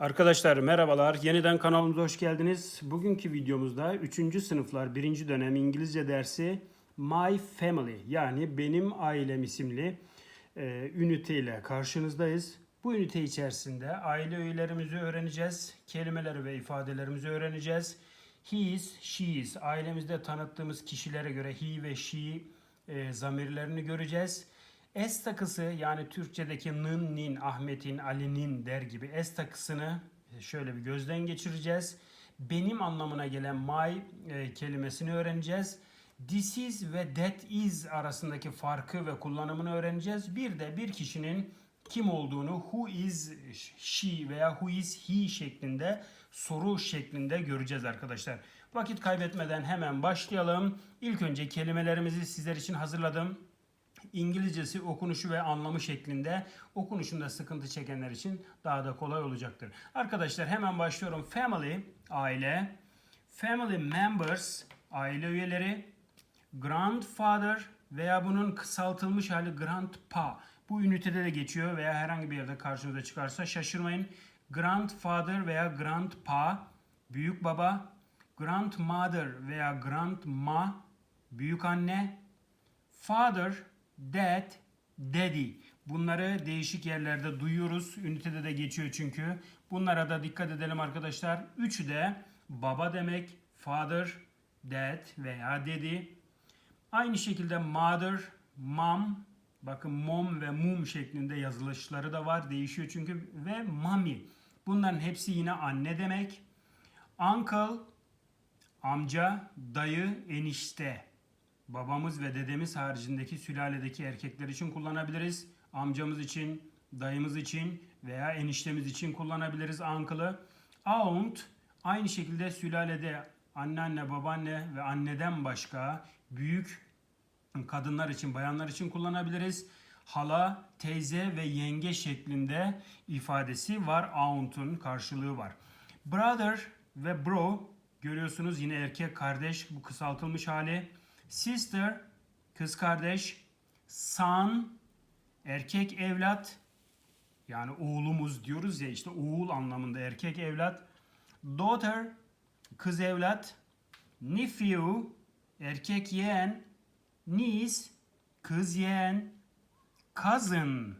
Arkadaşlar merhabalar. Yeniden kanalımıza hoş geldiniz. Bugünkü videomuzda 3. sınıflar 1. dönem İngilizce dersi My Family yani Benim Ailem isimli e, ünite ile karşınızdayız. Bu ünite içerisinde aile öğelerimizi öğreneceğiz. Kelimeleri ve ifadelerimizi öğreneceğiz. He is, she is. Ailemizde tanıttığımız kişilere göre he ve she e, zamirlerini göreceğiz. S takısı yani Türkçedeki nın, nin, Ahmet'in, Ali'nin der gibi S takısını şöyle bir gözden geçireceğiz. Benim anlamına gelen my e, kelimesini öğreneceğiz. This is ve that is arasındaki farkı ve kullanımını öğreneceğiz. Bir de bir kişinin kim olduğunu who is she veya who is he şeklinde soru şeklinde göreceğiz arkadaşlar. Vakit kaybetmeden hemen başlayalım. İlk önce kelimelerimizi sizler için hazırladım. İngilizcesi okunuşu ve anlamı şeklinde okunuşunda sıkıntı çekenler için daha da kolay olacaktır. Arkadaşlar hemen başlıyorum. Family, aile. Family members, aile üyeleri. Grandfather veya bunun kısaltılmış hali grandpa. Bu ünitede de geçiyor veya herhangi bir yerde karşınıza çıkarsa şaşırmayın. Grandfather veya grandpa, büyük baba. Grandmother veya grandma, büyük anne. Father, dad, daddy. Bunları değişik yerlerde duyuyoruz. Ünitede de geçiyor çünkü. Bunlara da dikkat edelim arkadaşlar. Üçü de baba demek. Father, dad veya daddy. Aynı şekilde mother, mom. Bakın mom ve mum şeklinde yazılışları da var. Değişiyor çünkü. Ve mommy. Bunların hepsi yine anne demek. Uncle, amca, dayı, enişte. Babamız ve dedemiz haricindeki sülaledeki erkekler için kullanabiliriz. Amcamız için, dayımız için veya eniştemiz için kullanabiliriz uncle'ı. Aunt aynı şekilde sülalede anneanne, babaanne ve anneden başka büyük kadınlar için, bayanlar için kullanabiliriz. Hala, teyze ve yenge şeklinde ifadesi var. Aunt'un karşılığı var. Brother ve bro görüyorsunuz yine erkek kardeş bu kısaltılmış hali. Sister kız kardeş. Son erkek evlat. Yani oğlumuz diyoruz ya işte oğul anlamında erkek evlat. Daughter kız evlat. Nephew erkek yeğen. Niece kız yeğen. Cousin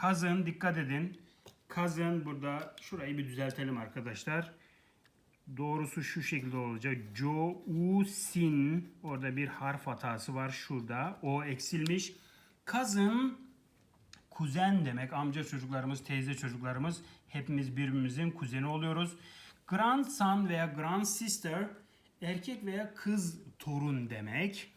cousin dikkat edin. Cousin burada şurayı bir düzeltelim arkadaşlar. Doğrusu şu şekilde olacak. Jo, U, Sin. Orada bir harf hatası var şurada. O eksilmiş. Cousin kuzen demek. Amca çocuklarımız, teyze çocuklarımız hepimiz birbirimizin kuzeni oluyoruz. Grandson veya grand sister erkek veya kız torun demek.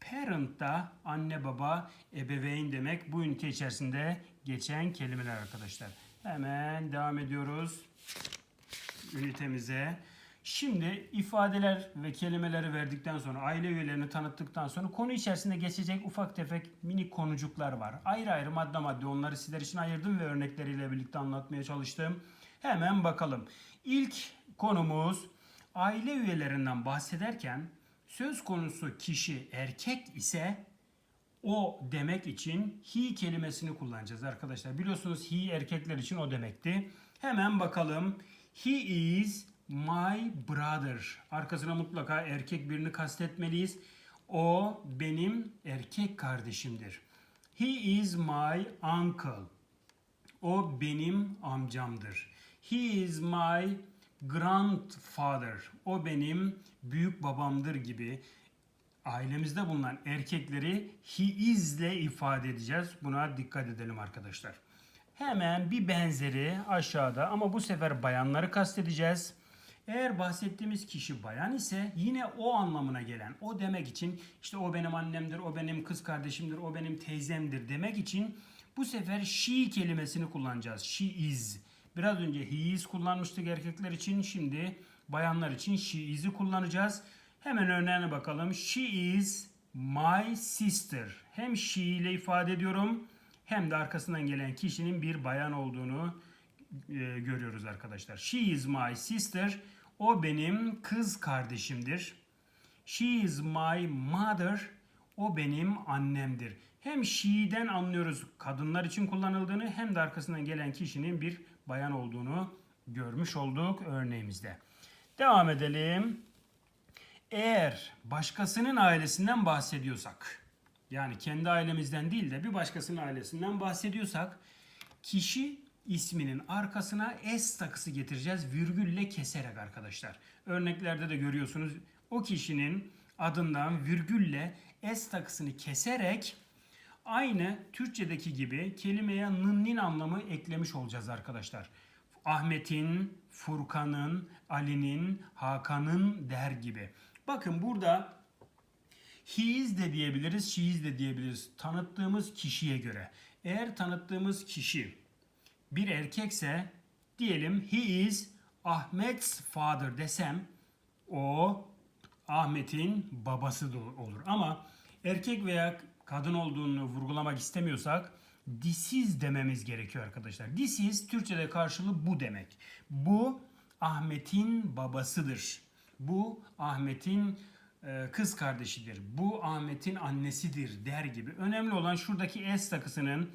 Parent da anne baba ebeveyn demek. Bu ünite içerisinde geçen kelimeler arkadaşlar. Hemen devam ediyoruz ünitemize. Şimdi ifadeler ve kelimeleri verdikten sonra, aile üyelerini tanıttıktan sonra konu içerisinde geçecek ufak tefek minik konucuklar var. Ayrı ayrı madde madde onları sizler için ayırdım ve örnekleriyle birlikte anlatmaya çalıştım. Hemen bakalım. İlk konumuz aile üyelerinden bahsederken söz konusu kişi erkek ise o demek için he kelimesini kullanacağız arkadaşlar. Biliyorsunuz he erkekler için o demekti. Hemen bakalım. He is my brother. Arkasına mutlaka erkek birini kastetmeliyiz. O benim erkek kardeşimdir. He is my uncle. O benim amcamdır. He is my grandfather. O benim büyük babamdır gibi ailemizde bulunan erkekleri he is ile ifade edeceğiz. Buna dikkat edelim arkadaşlar. Hemen bir benzeri aşağıda ama bu sefer bayanları kastedeceğiz. Eğer bahsettiğimiz kişi bayan ise yine o anlamına gelen, o demek için işte o benim annemdir, o benim kız kardeşimdir, o benim teyzemdir demek için bu sefer she kelimesini kullanacağız. She is. Biraz önce he is kullanmıştık erkekler için. Şimdi bayanlar için she is'i kullanacağız. Hemen örneğine bakalım. She is my sister. Hem she ile ifade ediyorum hem de arkasından gelen kişinin bir bayan olduğunu e, görüyoruz arkadaşlar. She is my sister. O benim kız kardeşimdir. She is my mother. O benim annemdir. Hem she'den anlıyoruz kadınlar için kullanıldığını hem de arkasından gelen kişinin bir bayan olduğunu görmüş olduk örneğimizde. Devam edelim. Eğer başkasının ailesinden bahsediyorsak, yani kendi ailemizden değil de bir başkasının ailesinden bahsediyorsak, kişi isminin arkasına s takısı getireceğiz virgülle keserek arkadaşlar. Örneklerde de görüyorsunuz o kişinin adından virgülle s takısını keserek aynı Türkçedeki gibi kelimeye nınnin anlamı eklemiş olacağız arkadaşlar. Ahmet'in, Furkan'ın, Ali'nin, Hakan'ın der gibi. Bakın burada he is de diyebiliriz, she is de diyebiliriz. Tanıttığımız kişiye göre. Eğer tanıttığımız kişi bir erkekse diyelim he is Ahmet's father desem o Ahmet'in babası da olur. Ama erkek veya kadın olduğunu vurgulamak istemiyorsak this is dememiz gerekiyor arkadaşlar. This is Türkçe'de karşılığı bu demek. Bu Ahmet'in babasıdır. Bu Ahmet'in kız kardeşidir. Bu Ahmet'in annesidir der gibi. Önemli olan şuradaki s takısının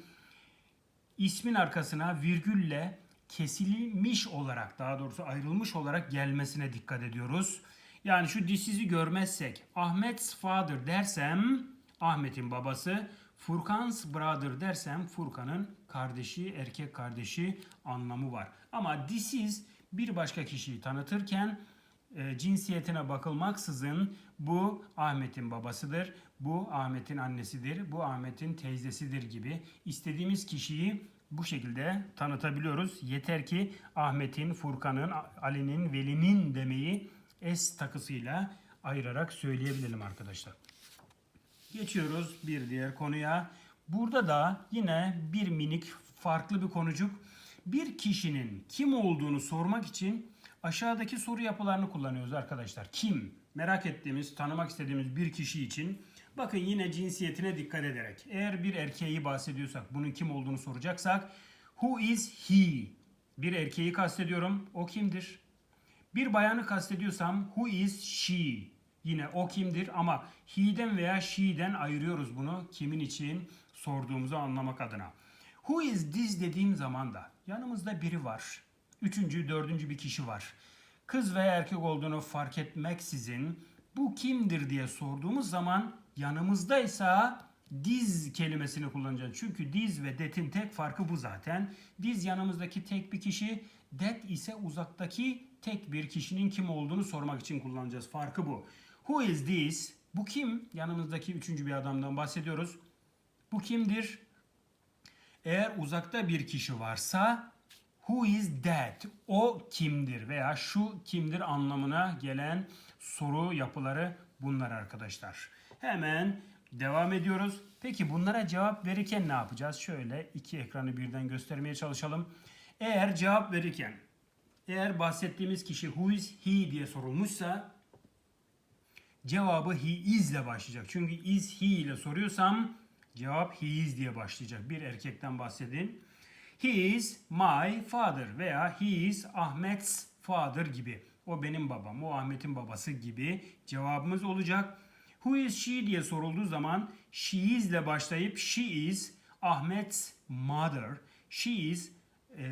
ismin arkasına virgülle kesilmiş olarak daha doğrusu ayrılmış olarak gelmesine dikkat ediyoruz. Yani şu disizi görmezsek Ahmet's father dersem Ahmet'in babası Furkan's brother dersem Furkan'ın kardeşi, erkek kardeşi anlamı var. Ama this is bir başka kişiyi tanıtırken e, cinsiyetine bakılmaksızın bu Ahmet'in babasıdır, bu Ahmet'in annesidir, bu Ahmet'in teyzesidir gibi istediğimiz kişiyi bu şekilde tanıtabiliyoruz. Yeter ki Ahmet'in, Furkan'ın, Ali'nin, Veli'nin demeyi S takısıyla ayırarak söyleyebilelim arkadaşlar. Geçiyoruz bir diğer konuya. Burada da yine bir minik farklı bir konucuk. Bir kişinin kim olduğunu sormak için aşağıdaki soru yapılarını kullanıyoruz arkadaşlar. Kim? Merak ettiğimiz, tanımak istediğimiz bir kişi için bakın yine cinsiyetine dikkat ederek. Eğer bir erkeği bahsediyorsak, bunun kim olduğunu soracaksak who is he? Bir erkeği kastediyorum. O kimdir? Bir bayanı kastediyorsam who is she? Yine o kimdir ama he'den veya she'den ayırıyoruz bunu kimin için sorduğumuzu anlamak adına. Who is this dediğim zaman da yanımızda biri var. Üçüncü, dördüncü bir kişi var. Kız veya erkek olduğunu fark etmeksizin bu kimdir diye sorduğumuz zaman yanımızdaysa diz kelimesini kullanacağız. Çünkü diz ve that'in tek farkı bu zaten. Diz yanımızdaki tek bir kişi, that ise uzaktaki tek bir kişinin kim olduğunu sormak için kullanacağız. Farkı bu. Who is this? Bu kim? Yanımızdaki üçüncü bir adamdan bahsediyoruz. Bu kimdir? Eğer uzakta bir kişi varsa who is that? O kimdir veya şu kimdir anlamına gelen soru yapıları bunlar arkadaşlar. Hemen devam ediyoruz. Peki bunlara cevap verirken ne yapacağız? Şöyle iki ekranı birden göstermeye çalışalım. Eğer cevap verirken eğer bahsettiğimiz kişi who is he diye sorulmuşsa cevabı he is ile başlayacak. Çünkü is he ile soruyorsam cevap he is diye başlayacak. Bir erkekten bahsedin. He is my father veya he is Ahmet's father gibi. O benim babam, o Ahmet'in babası gibi cevabımız olacak. Who is she diye sorulduğu zaman she is ile başlayıp she is Ahmet's mother, she is e,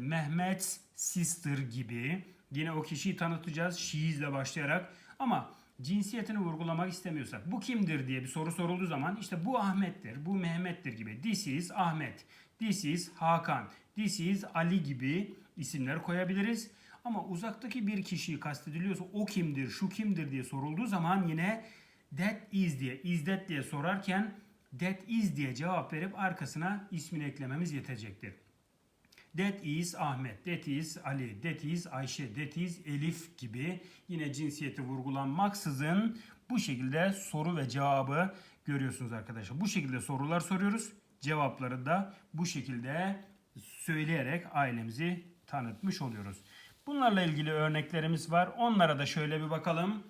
Mehmet's sister gibi. Yine o kişiyi tanıtacağız she is ile başlayarak. Ama cinsiyetini vurgulamak istemiyorsak bu kimdir diye bir soru sorulduğu zaman işte bu Ahmet'tir, bu Mehmet'tir gibi. This is Ahmet, this is Hakan, this is Ali gibi isimler koyabiliriz. Ama uzaktaki bir kişiyi kastediliyorsa o kimdir, şu kimdir diye sorulduğu zaman yine that is diye, is that diye sorarken that is diye cevap verip arkasına ismini eklememiz yetecektir. That is Ahmet, that is Ali, that is Ayşe, that is Elif gibi yine cinsiyeti vurgulanmaksızın bu şekilde soru ve cevabı görüyorsunuz arkadaşlar. Bu şekilde sorular soruyoruz. Cevapları da bu şekilde söyleyerek ailemizi tanıtmış oluyoruz. Bunlarla ilgili örneklerimiz var. Onlara da şöyle bir bakalım.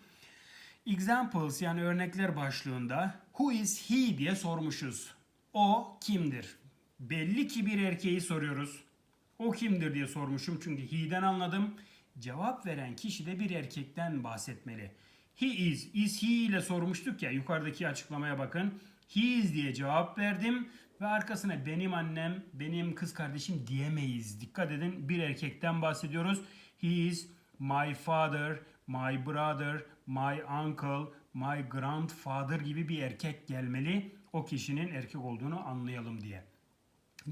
Examples yani örnekler başlığında who is he diye sormuşuz. O kimdir? Belli ki bir erkeği soruyoruz. O kimdir diye sormuşum çünkü he'den anladım. Cevap veren kişi de bir erkekten bahsetmeli. He is, is he ile sormuştuk ya yukarıdaki açıklamaya bakın. He is diye cevap verdim. Ve arkasına benim annem, benim kız kardeşim diyemeyiz. Dikkat edin bir erkekten bahsediyoruz. He is my father, my brother, my uncle, my grandfather gibi bir erkek gelmeli. O kişinin erkek olduğunu anlayalım diye.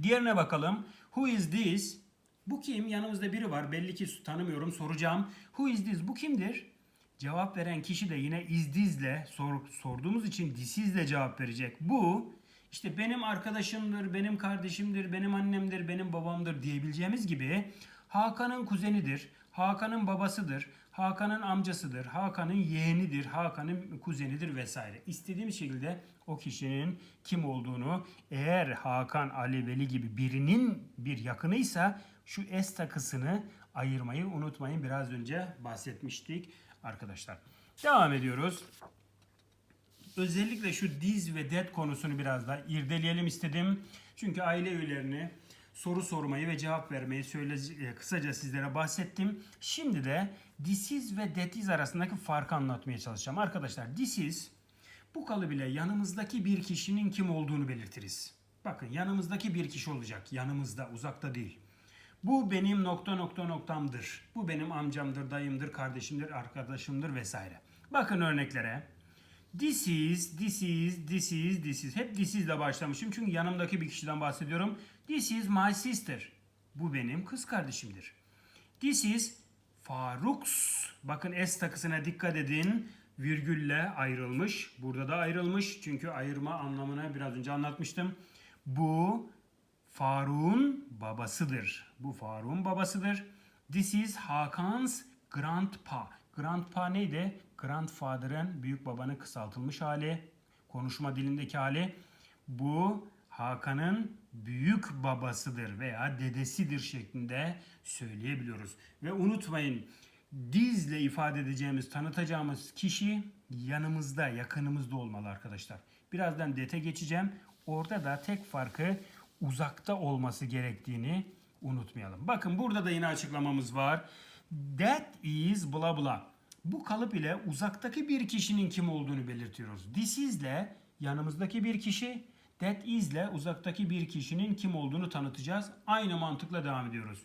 Diğerine bakalım. Who is this? Bu kim? Yanımızda biri var. Belli ki tanımıyorum. Soracağım. Who is this? Bu kimdir? Cevap veren kişi de yine is this'le sor, sorduğumuz için this is'le cevap verecek. Bu işte benim arkadaşımdır, benim kardeşimdir, benim annemdir, benim babamdır diyebileceğimiz gibi Hakan'ın kuzenidir, Hakan'ın babasıdır, Hakan'ın amcasıdır, Hakan'ın yeğenidir, Hakan'ın kuzenidir vesaire. İstediğimiz şekilde o kişinin kim olduğunu eğer Hakan, Ali, Veli gibi birinin bir yakınıysa şu S takısını ayırmayı unutmayın. Biraz önce bahsetmiştik arkadaşlar. Devam ediyoruz. Özellikle şu diz ve det konusunu biraz da irdeleyelim istedim. Çünkü aile üyelerini soru sormayı ve cevap vermeyi söyle, e, kısaca sizlere bahsettim. Şimdi de disiz ve detiz arasındaki farkı anlatmaya çalışacağım. Arkadaşlar disiz bu kalıp ile yanımızdaki bir kişinin kim olduğunu belirtiriz. Bakın yanımızdaki bir kişi olacak. Yanımızda, uzakta değil. Bu benim nokta nokta noktamdır. Bu benim amcamdır, dayımdır, kardeşimdir, arkadaşımdır vesaire. Bakın örneklere. This is, this is, this is, this is. Hep this is ile başlamışım çünkü yanımdaki bir kişiden bahsediyorum. This is my sister. Bu benim kız kardeşimdir. This is Faruk's. Bakın S takısına dikkat edin. Virgülle ayrılmış. Burada da ayrılmış. Çünkü ayırma anlamını biraz önce anlatmıştım. Bu Faruk'un babasıdır. Bu Faruk'un babasıdır. This is Hakan's grandpa. Grandpa neydi? Grandfather'ın büyük babanın kısaltılmış hali. Konuşma dilindeki hali. Bu Hakan'ın büyük babasıdır veya dedesidir şeklinde söyleyebiliyoruz. Ve unutmayın dizle ifade edeceğimiz, tanıtacağımız kişi yanımızda, yakınımızda olmalı arkadaşlar. Birazdan dete geçeceğim. Orada da tek farkı uzakta olması gerektiğini unutmayalım. Bakın burada da yine açıklamamız var. That is bla bla. Bu kalıp ile uzaktaki bir kişinin kim olduğunu belirtiyoruz. This is ile yanımızdaki bir kişi, that is ile uzaktaki bir kişinin kim olduğunu tanıtacağız. Aynı mantıkla devam ediyoruz.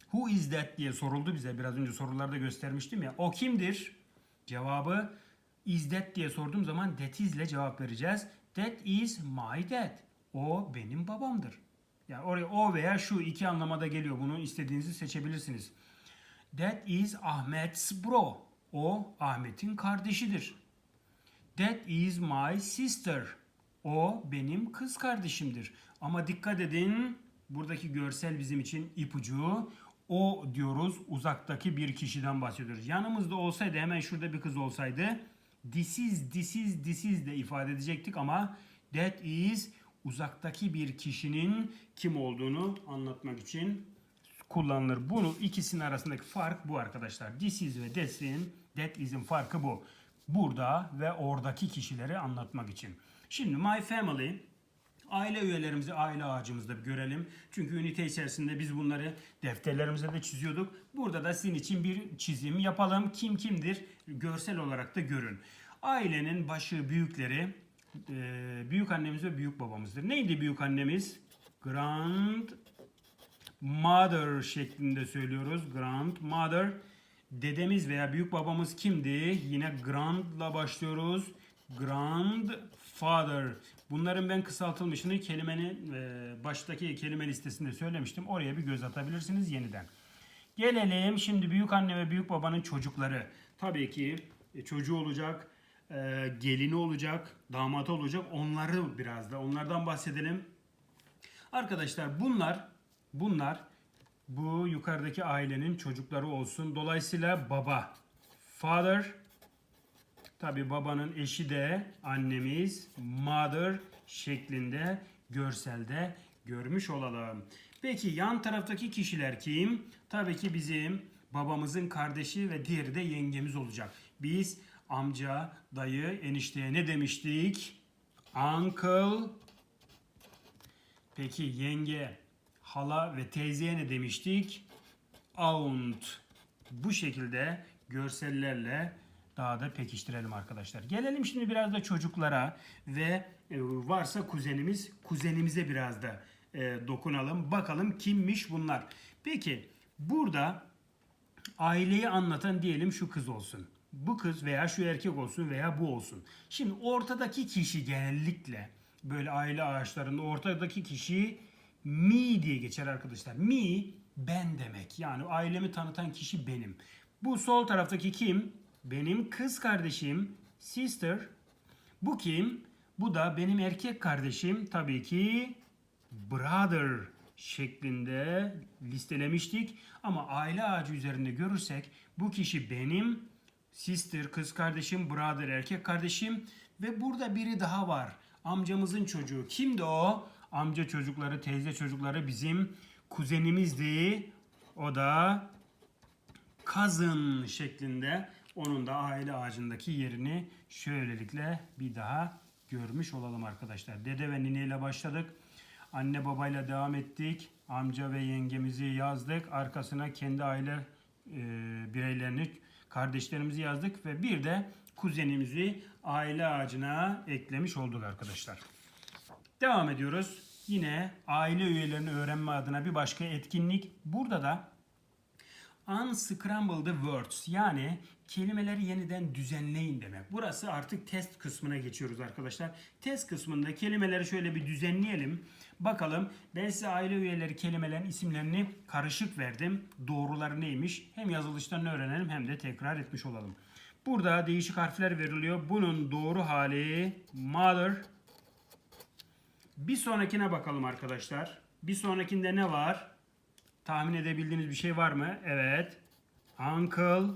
Who is that diye soruldu bize. Biraz önce sorularda göstermiştim ya. O kimdir? Cevabı is that diye sorduğum zaman that is ile cevap vereceğiz. That is my dad. O benim babamdır. Yani oraya o veya şu iki anlamada geliyor. Bunu istediğinizi seçebilirsiniz. That is Ahmet's bro. O Ahmet'in kardeşidir. That is my sister. O benim kız kardeşimdir. Ama dikkat edin buradaki görsel bizim için ipucu. O diyoruz uzaktaki bir kişiden bahsediyoruz. Yanımızda olsaydı hemen şurada bir kız olsaydı this is, this is, this is de ifade edecektik ama that is uzaktaki bir kişinin kim olduğunu anlatmak için kullanılır. Bunu ikisinin arasındaki fark bu arkadaşlar. This is ve that'in, that is'in farkı bu. Burada ve oradaki kişileri anlatmak için. Şimdi my family aile üyelerimizi aile ağacımızda bir görelim. Çünkü ünite içerisinde biz bunları defterlerimize de çiziyorduk. Burada da sizin için bir çizim yapalım. Kim kimdir görsel olarak da görün. Ailenin başı büyükleri e, büyük annemiz ve büyük babamızdır. Neydi büyük annemiz? Grand mother şeklinde söylüyoruz. Grandmother. Dedemiz veya büyük babamız kimdi? Yine grandla başlıyoruz. Grandfather. Bunların ben kısaltılmışını kelimenin e, baştaki kelime listesinde söylemiştim. Oraya bir göz atabilirsiniz yeniden. Gelelim şimdi büyük anne ve büyük babanın çocukları. Tabii ki e, çocuğu olacak, e, gelini olacak, damatı olacak. Onları biraz da onlardan bahsedelim. Arkadaşlar bunlar bunlar bu yukarıdaki ailenin çocukları olsun. Dolayısıyla baba, father, tabi babanın eşi de annemiz, mother şeklinde görselde görmüş olalım. Peki yan taraftaki kişiler kim? Tabii ki bizim babamızın kardeşi ve diğeri de yengemiz olacak. Biz amca, dayı, enişteye ne demiştik? Uncle. Peki yenge, hala ve teyzeye ne demiştik? Aunt. Bu şekilde görsellerle daha da pekiştirelim arkadaşlar. Gelelim şimdi biraz da çocuklara ve e, varsa kuzenimiz, kuzenimize biraz da e, dokunalım. Bakalım kimmiş bunlar. Peki burada aileyi anlatan diyelim şu kız olsun. Bu kız veya şu erkek olsun veya bu olsun. Şimdi ortadaki kişi genellikle böyle aile ağaçlarında ortadaki kişi me diye geçer arkadaşlar. Me ben demek. Yani ailemi tanıtan kişi benim. Bu sol taraftaki kim? Benim kız kardeşim sister. Bu kim? Bu da benim erkek kardeşim tabii ki brother şeklinde listelemiştik. Ama aile ağacı üzerinde görürsek bu kişi benim sister kız kardeşim, brother erkek kardeşim ve burada biri daha var. Amcamızın çocuğu. Kimdi o? Amca çocukları, teyze çocukları bizim kuzenimizdi. O da cousin şeklinde onun da aile ağacındaki yerini şöylelikle bir daha görmüş olalım arkadaşlar. Dede ve nineyle başladık. Anne babayla devam ettik. Amca ve yengemizi yazdık. Arkasına kendi aile e, bireylerini, kardeşlerimizi yazdık ve bir de kuzenimizi aile ağacına eklemiş olduk arkadaşlar. Devam ediyoruz. Yine aile üyelerini öğrenme adına bir başka etkinlik. Burada da Unscramble the words yani kelimeleri yeniden düzenleyin demek. Burası artık test kısmına geçiyoruz arkadaşlar. Test kısmında kelimeleri şöyle bir düzenleyelim. Bakalım ben size aile üyeleri kelimelerin isimlerini karışık verdim. Doğruları neymiş? Hem yazılışlarını öğrenelim hem de tekrar etmiş olalım. Burada değişik harfler veriliyor. Bunun doğru hali mother. Bir sonrakine bakalım arkadaşlar. Bir sonrakinde ne var? Tahmin edebildiğiniz bir şey var mı? Evet. Uncle.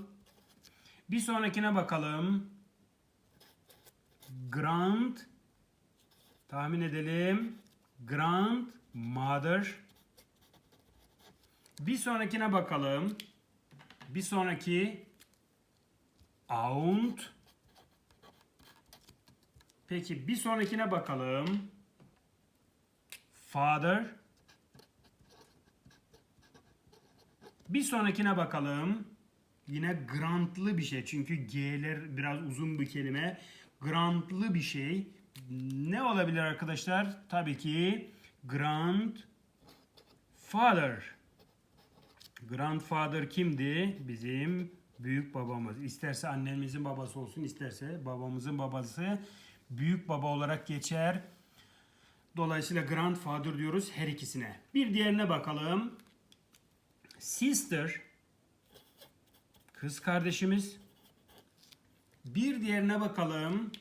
Bir sonrakine bakalım. Grand. Tahmin edelim. Grandmother. Bir sonrakine bakalım. Bir sonraki aunt. Peki bir sonrakine bakalım. Father. Bir sonrakine bakalım. Yine grantlı bir şey. Çünkü G'ler biraz uzun bir kelime. Grantlı bir şey. Ne olabilir arkadaşlar? Tabii ki grandfather. Grandfather kimdi? Bizim büyük babamız. İsterse annemizin babası olsun, isterse babamızın babası. Büyük baba olarak geçer. Dolayısıyla grandfather diyoruz her ikisine. Bir diğerine bakalım. Sister kız kardeşimiz. Bir diğerine bakalım.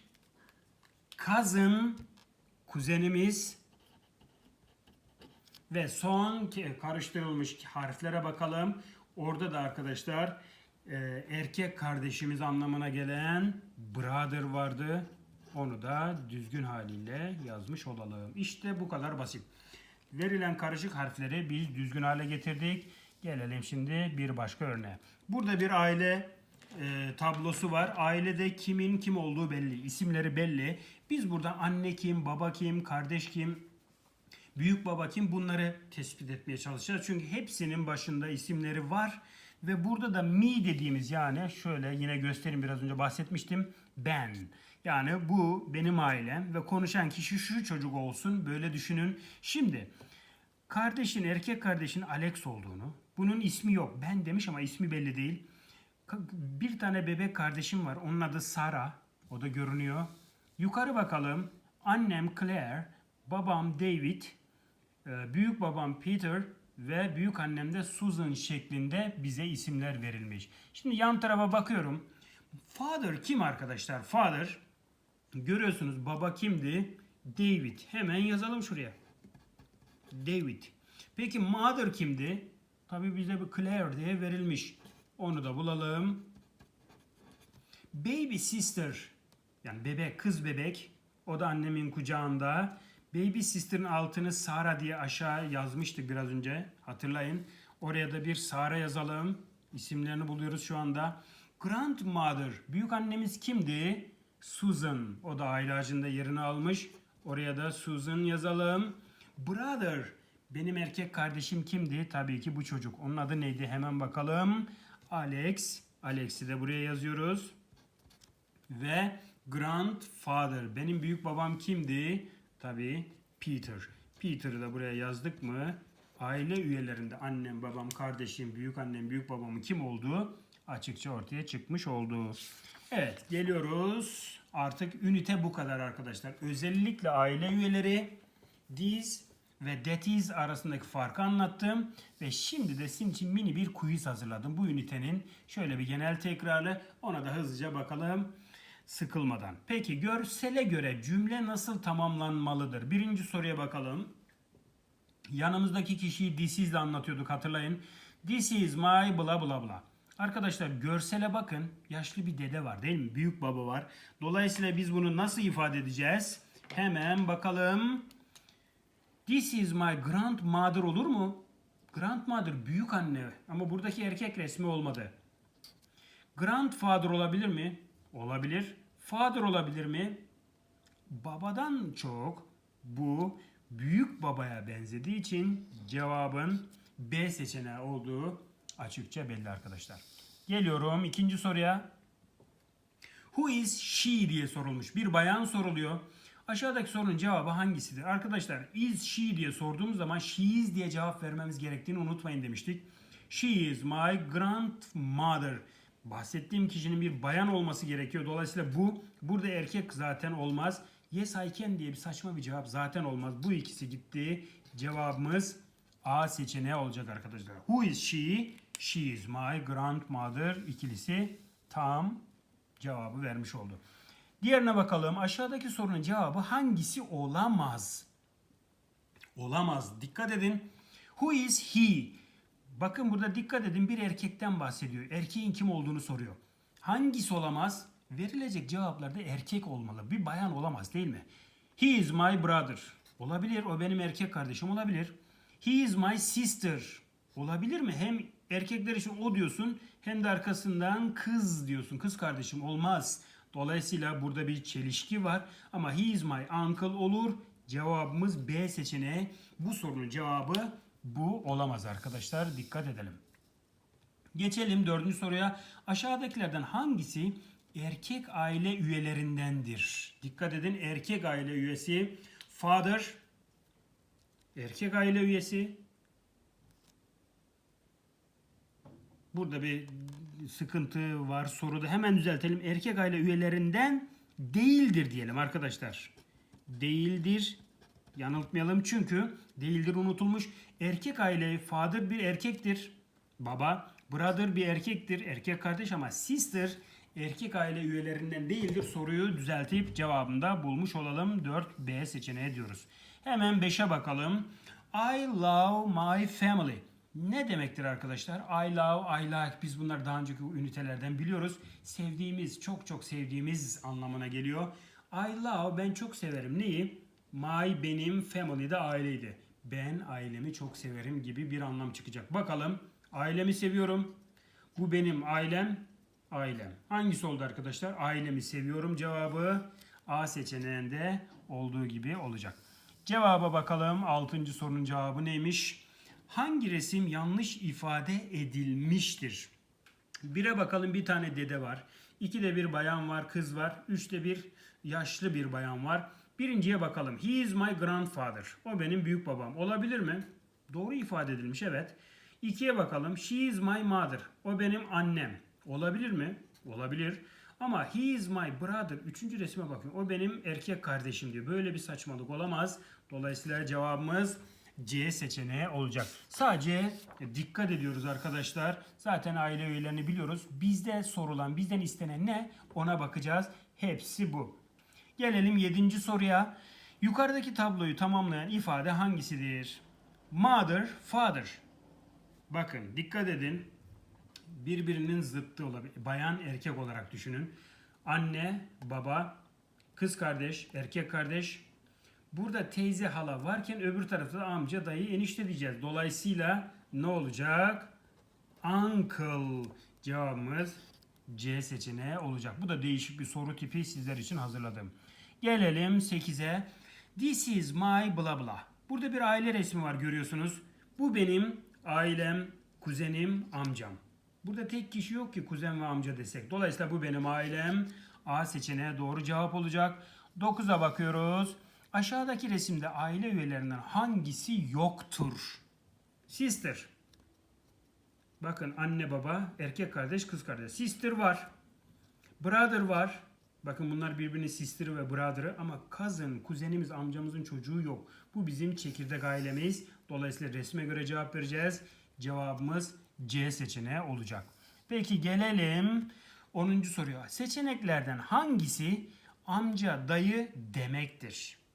Cousin kuzenimiz. Ve son ki- karıştırılmış harflere bakalım. Orada da arkadaşlar e, erkek kardeşimiz anlamına gelen brother vardı. Onu da düzgün haliyle yazmış olalım. İşte bu kadar basit. Verilen karışık harfleri biz düzgün hale getirdik. Gelelim şimdi bir başka örneğe. Burada bir aile e, tablosu var. Ailede kimin kim olduğu belli. isimleri belli. Biz burada anne kim, baba kim, kardeş kim, büyük baba kim bunları tespit etmeye çalışacağız. Çünkü hepsinin başında isimleri var. Ve burada da me dediğimiz yani şöyle yine göstereyim biraz önce bahsetmiştim. Ben. Yani bu benim ailem ve konuşan kişi şu çocuk olsun böyle düşünün. Şimdi kardeşin erkek kardeşin Alex olduğunu bunun ismi yok. Ben demiş ama ismi belli değil. Bir tane bebek kardeşim var. Onun adı Sara. O da görünüyor. Yukarı bakalım. Annem Claire, babam David, e, büyük babam Peter ve büyük annem de Susan şeklinde bize isimler verilmiş. Şimdi yan tarafa bakıyorum. Father kim arkadaşlar? Father görüyorsunuz baba kimdi? David. Hemen yazalım şuraya. David. Peki mother kimdi? Tabii bize bir Claire diye verilmiş. Onu da bulalım. Baby sister yani bebek kız bebek o da annemin kucağında. Baby sister'ın altını Sara diye aşağı yazmıştık biraz önce. Hatırlayın. Oraya da bir Sara yazalım. İsimlerini buluyoruz şu anda. Grandmother. Büyük annemiz kimdi? Susan. O da aile ağacında yerini almış. Oraya da Susan yazalım. Brother. Benim erkek kardeşim kimdi? Tabii ki bu çocuk. Onun adı neydi? Hemen bakalım. Alex. Alex'i de buraya yazıyoruz. ve grandfather. Benim büyük babam kimdi? Tabii Peter. Peter'ı da buraya yazdık mı? Aile üyelerinde annem, babam, kardeşim, büyük annem, büyük babamın kim olduğu açıkça ortaya çıkmış oldu. Evet geliyoruz. Artık ünite bu kadar arkadaşlar. Özellikle aile üyeleri, these ve is arasındaki farkı anlattım. Ve şimdi de sizin için mini bir quiz hazırladım. Bu ünitenin şöyle bir genel tekrarı. Ona da hızlıca bakalım sıkılmadan. Peki görsele göre cümle nasıl tamamlanmalıdır? Birinci soruya bakalım. Yanımızdaki kişiyi this is ile anlatıyorduk hatırlayın. This is my bla bla bla. Arkadaşlar görsele bakın. Yaşlı bir dede var değil mi? Büyük baba var. Dolayısıyla biz bunu nasıl ifade edeceğiz? Hemen bakalım. This is my grandmother olur mu? Grandmother büyük anne ama buradaki erkek resmi olmadı. Grandfather olabilir mi? Olabilir. Father olabilir mi? Babadan çok bu büyük babaya benzediği için cevabın B seçeneği olduğu açıkça belli arkadaşlar. Geliyorum ikinci soruya. Who is she diye sorulmuş. Bir bayan soruluyor. Aşağıdaki sorunun cevabı hangisidir? Arkadaşlar is she diye sorduğumuz zaman she is diye cevap vermemiz gerektiğini unutmayın demiştik. She is my grandmother. Bahsettiğim kişinin bir bayan olması gerekiyor. Dolayısıyla bu burada erkek zaten olmaz. Yes I can diye bir saçma bir cevap zaten olmaz. Bu ikisi gitti. Cevabımız A seçeneği olacak arkadaşlar. Who is she? She is my grandmother ikilisi tam cevabı vermiş oldu. Diğerine bakalım. Aşağıdaki sorunun cevabı hangisi olamaz? Olamaz. Dikkat edin. Who is he? Bakın burada dikkat edin bir erkekten bahsediyor. Erkeğin kim olduğunu soruyor. Hangisi olamaz? Verilecek cevaplarda erkek olmalı. Bir bayan olamaz değil mi? He is my brother. Olabilir. O benim erkek kardeşim olabilir. He is my sister. Olabilir mi? Hem erkekler için o diyorsun hem de arkasından kız diyorsun. Kız kardeşim olmaz. Dolayısıyla burada bir çelişki var. Ama he is my uncle olur. Cevabımız B seçeneği. Bu sorunun cevabı bu olamaz arkadaşlar. Dikkat edelim. Geçelim dördüncü soruya. Aşağıdakilerden hangisi erkek aile üyelerindendir? Dikkat edin erkek aile üyesi father erkek aile üyesi Burada bir sıkıntı var soruda. Hemen düzeltelim. Erkek aile üyelerinden değildir diyelim arkadaşlar. Değildir. Yanıltmayalım çünkü değildir unutulmuş. Erkek aile father bir erkektir. Baba. Brother bir erkektir. Erkek kardeş ama sister erkek aile üyelerinden değildir. Soruyu düzeltip cevabında bulmuş olalım. 4B seçeneği diyoruz. Hemen 5'e bakalım. I love my family. Ne demektir arkadaşlar? I love, I like. Biz bunları daha önceki ünitelerden biliyoruz. Sevdiğimiz, çok çok sevdiğimiz anlamına geliyor. I love, ben çok severim. Neyi? My, benim, family de aileydi. Ben ailemi çok severim gibi bir anlam çıkacak. Bakalım. Ailemi seviyorum. Bu benim ailem. Ailem. Hangisi oldu arkadaşlar? Ailemi seviyorum cevabı A seçeneğinde olduğu gibi olacak. Cevaba bakalım. Altıncı sorunun cevabı neymiş? Hangi resim yanlış ifade edilmiştir? Bire bakalım bir tane dede var. İkide bir bayan var, kız var. Üçte bir yaşlı bir bayan var. Birinciye bakalım. He is my grandfather. O benim büyük babam. Olabilir mi? Doğru ifade edilmiş evet. İkiye bakalım. She is my mother. O benim annem. Olabilir mi? Olabilir. Ama he is my brother. Üçüncü resme bakın. O benim erkek kardeşim diyor. Böyle bir saçmalık olamaz. Dolayısıyla cevabımız C seçeneği olacak. Sadece dikkat ediyoruz arkadaşlar. Zaten aile üyelerini biliyoruz. Bizde sorulan, bizden istenen ne? Ona bakacağız. Hepsi bu. Gelelim 7. soruya. Yukarıdaki tabloyu tamamlayan ifade hangisidir? Mother, father. Bakın dikkat edin. Birbirinin zıttı olabilir. Bayan erkek olarak düşünün. Anne, baba, kız kardeş, erkek kardeş, Burada teyze hala varken öbür tarafta da amca dayı enişte diyeceğiz. Dolayısıyla ne olacak? Uncle cevabımız C seçeneği olacak. Bu da değişik bir soru tipi sizler için hazırladım. Gelelim 8'e. This is my bla bla. Burada bir aile resmi var görüyorsunuz. Bu benim ailem, kuzenim, amcam. Burada tek kişi yok ki kuzen ve amca desek. Dolayısıyla bu benim ailem, A seçeneği doğru cevap olacak. 9'a bakıyoruz. Aşağıdaki resimde aile üyelerinden hangisi yoktur? Sister. Bakın anne baba, erkek kardeş, kız kardeş. Sister var. Brother var. Bakın bunlar birbirinin sister'ı ve brother'ı ama cousin, kuzenimiz, amcamızın çocuğu yok. Bu bizim çekirdek ailemiz. Dolayısıyla resme göre cevap vereceğiz. Cevabımız C seçeneği olacak. Peki gelelim 10. soruya. Seçeneklerden hangisi amca, dayı demektir?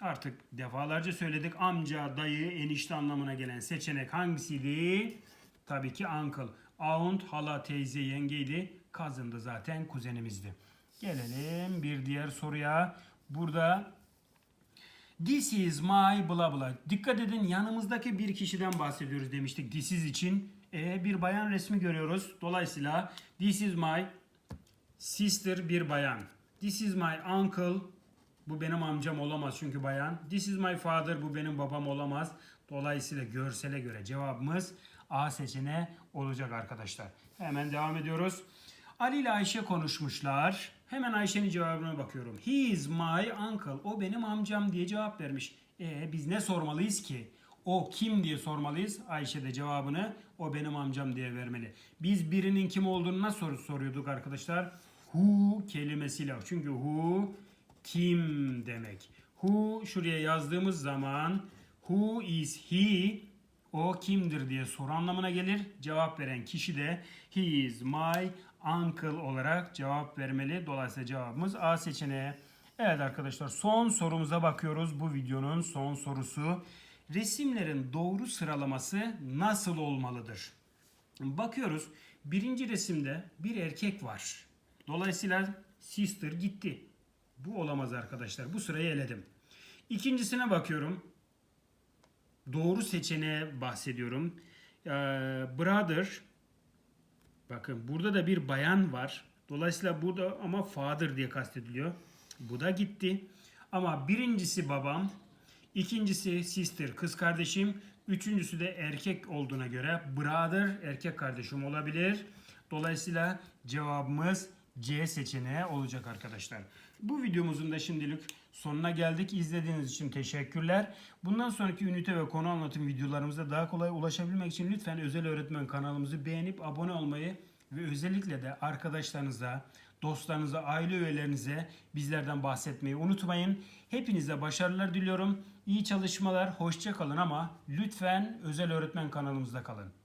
Artık defalarca söyledik. Amca, dayı, enişte anlamına gelen seçenek hangisiydi? Tabii ki uncle. Aunt, hala, teyze, yengeydi. Cousin da zaten kuzenimizdi. Gelelim bir diğer soruya. Burada This is my bla bla. Dikkat edin yanımızdaki bir kişiden bahsediyoruz demiştik this is için. E, bir bayan resmi görüyoruz. Dolayısıyla this is my sister bir bayan. This is my uncle. Bu benim amcam olamaz çünkü bayan. This is my father. Bu benim babam olamaz. Dolayısıyla görsele göre cevabımız A seçeneği olacak arkadaşlar. Hemen devam ediyoruz. Ali ile Ayşe konuşmuşlar. Hemen Ayşe'nin cevabına bakıyorum. He is my uncle. O benim amcam diye cevap vermiş. E biz ne sormalıyız ki? O kim diye sormalıyız. Ayşe de cevabını o benim amcam diye vermeli. Biz birinin kim olduğunu nasıl soru soruyorduk arkadaşlar? Who kelimesiyle. Çünkü who kim demek. Who şuraya yazdığımız zaman who is he o kimdir diye soru anlamına gelir. Cevap veren kişi de he is my uncle olarak cevap vermeli. Dolayısıyla cevabımız A seçeneği. Evet arkadaşlar son sorumuza bakıyoruz. Bu videonun son sorusu. Resimlerin doğru sıralaması nasıl olmalıdır? Bakıyoruz. Birinci resimde bir erkek var. Dolayısıyla sister gitti. Bu olamaz arkadaşlar. Bu sırayı eledim. İkincisine bakıyorum doğru seçeneğe bahsediyorum. Ee, brother bakın burada da bir bayan var. Dolayısıyla burada ama father diye kastediliyor. Bu da gitti. Ama birincisi babam, ikincisi sister kız kardeşim, üçüncüsü de erkek olduğuna göre brother erkek kardeşim olabilir. Dolayısıyla cevabımız C seçeneği olacak arkadaşlar. Bu videomuzun da şimdilik sonuna geldik. İzlediğiniz için teşekkürler. Bundan sonraki ünite ve konu anlatım videolarımıza daha kolay ulaşabilmek için lütfen özel öğretmen kanalımızı beğenip abone olmayı ve özellikle de arkadaşlarınıza, dostlarınıza, aile üyelerinize bizlerden bahsetmeyi unutmayın. Hepinize başarılar diliyorum. İyi çalışmalar, hoşça kalın ama lütfen özel öğretmen kanalımızda kalın.